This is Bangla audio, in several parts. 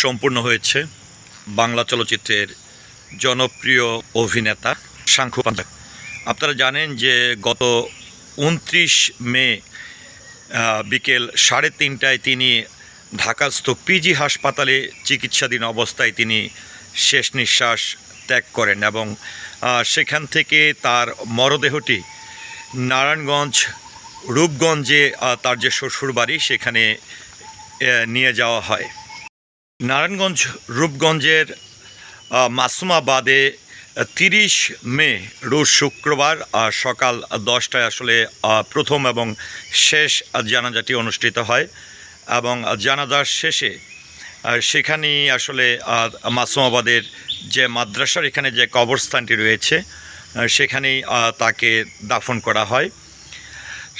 সম্পূর্ণ হয়েছে বাংলা চলচ্চিত্রের জনপ্রিয় অভিনেতা শাঙ্খু পান্ডা। আপনারা জানেন যে গত উনত্রিশ মে বিকেল সাড়ে তিনটায় তিনি ঢাকাস্থ পিজি হাসপাতালে চিকিৎসাধীন অবস্থায় তিনি শেষ নিঃশ্বাস ত্যাগ করেন এবং সেখান থেকে তার মরদেহটি নারায়ণগঞ্জ, রূপগঞ্জে তার যে শ্বশুরবাড়ি সেখানে নিয়ে যাওয়া হয়। নারায়ণগঞ্জ, রূপগঞ্জের মাসুমাবাদে তিরিশ মে, রোজ শুক্রবার সকাল দশটায় আসলে প্রথম এবং শেষ জানাজাটি অনুষ্ঠিত হয় এবং জানাজার শেষে সেখানেই আসলে মাসুমাবাদের যে মাদ্রাসার এখানে যে কবরস্থানটি রয়েছে সেখানেই তাকে দাফন করা হয়।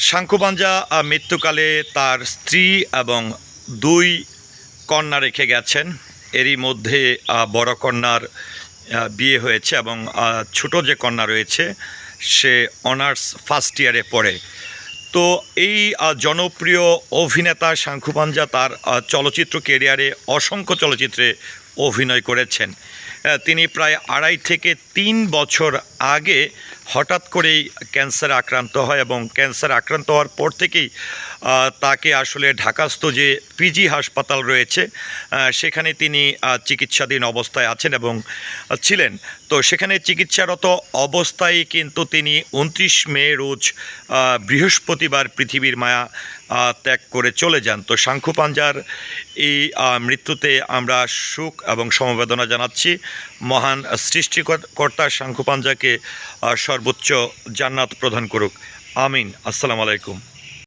শাঙ্কুবাঞ্জা মৃত্যুকালে তার স্ত্রী এবং দুই কন্যা রেখে গেছেন। এরই মধ্যে বড় কন্যার বিয়ে হয়েছে এবং ছোট যে কন্যা রয়েছে, সে অনার্স ফার্স্ট ইয়ারে পড়ে। তো এই জনপ্রিয় অভিনেতা শাঙ্কুপাঞ্জা তার চলচ্চিত্র কেরিয়ারে অসংখ্য চলচ্চিত্রে অভিনয় করেছেন। তিনি প্রায় আড়াই থেকে তিন বছর আগে হঠাৎ করেই ক্যান্সারে আক্রান্ত হয় এবং ক্যান্সার আক্রান্ত হওয়ার পর থেকেই তাকে আসলে ঢাকাস্থ যে পিজি হাসপাতাল রয়েছে সেখানে তিনি চিকিৎসাধীন অবস্থায় আছেন এবং ছিলেন। তো সেখানে চিকিৎসারত অবস্থায় কিন্তু তিনি উনত্রিশ মে রোজ বৃহস্পতিবার পৃথিবীর মায়া ত্যাগ করে চলে যান। তো শাঙ্খু পাঞ্জার এই মৃত্যুতে আমরা সুখ এবং সমবেদনা জানাচ্ছি। মহান সৃষ্টিকর্তা শাঙ্খু পাঞ্জাকে সর্বোচ্চ জান্নাত প্রদান করুক। আমিন। আসসালামু আলাইকুম।